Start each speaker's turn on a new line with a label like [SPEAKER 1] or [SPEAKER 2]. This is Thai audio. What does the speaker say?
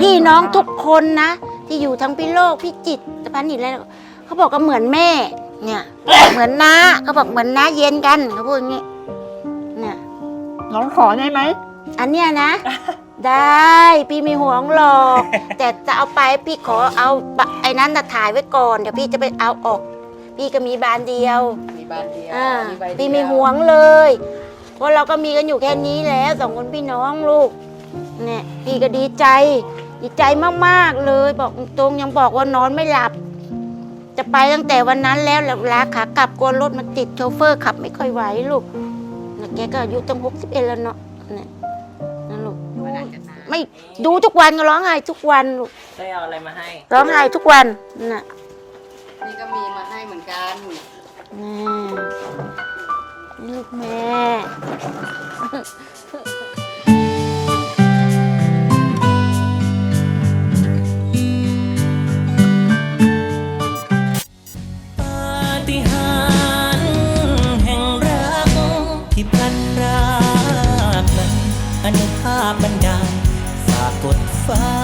[SPEAKER 1] พี่น้องทุกคนนะ ที่อยู่ทั้งพี่โลกพี่จิตรพันธ์หินอะไรเขาบอกก็เหมือนแม่ เนี่ย เหมือนน้าเขาบอกเหมือนน้าเย็นกันเขาพูดอย่างนี้เนี่ย
[SPEAKER 2] น้องขอได้ไหม
[SPEAKER 1] อันเนี้ยนะ ได้พี่ไม่ห่วงหรอก แต่จะเอาไปพี่ขอเอาบะไอ้นั้นน่ะถ่ายไว้ก่อนเดี๋ยวพี่จะไปเอาออก พี่ก็มีบานเดียว
[SPEAKER 3] มีบานเดียว
[SPEAKER 1] อ่า
[SPEAKER 3] มีใบเดียว
[SPEAKER 1] พี่ไม่ห่วงเลยเพราะเราก็มีกันอยู่แค่นี้แล้วสองคนพี่น้องลูกเนี่ยพี่ก็ดีใจ ดีใจมากๆเลย บอกตรงๆยังบอกว่านอนไม่หลับ จะไปตั้งแต่วันนั้นแล้วแล้วลาขากลับกลัวรถมันติดโชเฟอร์ขับไม่ค่อยไหวลูกนะแกก็อายุตั้งหกสิบเอ็ดแล้วเนาะเนี่ยนะลูก
[SPEAKER 3] มันอาจจะนาน
[SPEAKER 1] ไม่ดูทุกวันก็ร้องไห้ทุกวันลูก
[SPEAKER 3] ได้เอาอะไรมาให้
[SPEAKER 1] ร้องไห้ทุกวันน่ะ
[SPEAKER 3] นี่ก็มีมาให้เหมือนกัน
[SPEAKER 1] นี่ลูกแม่
[SPEAKER 4] อนุภาพบันดาลฝากกดฟ้า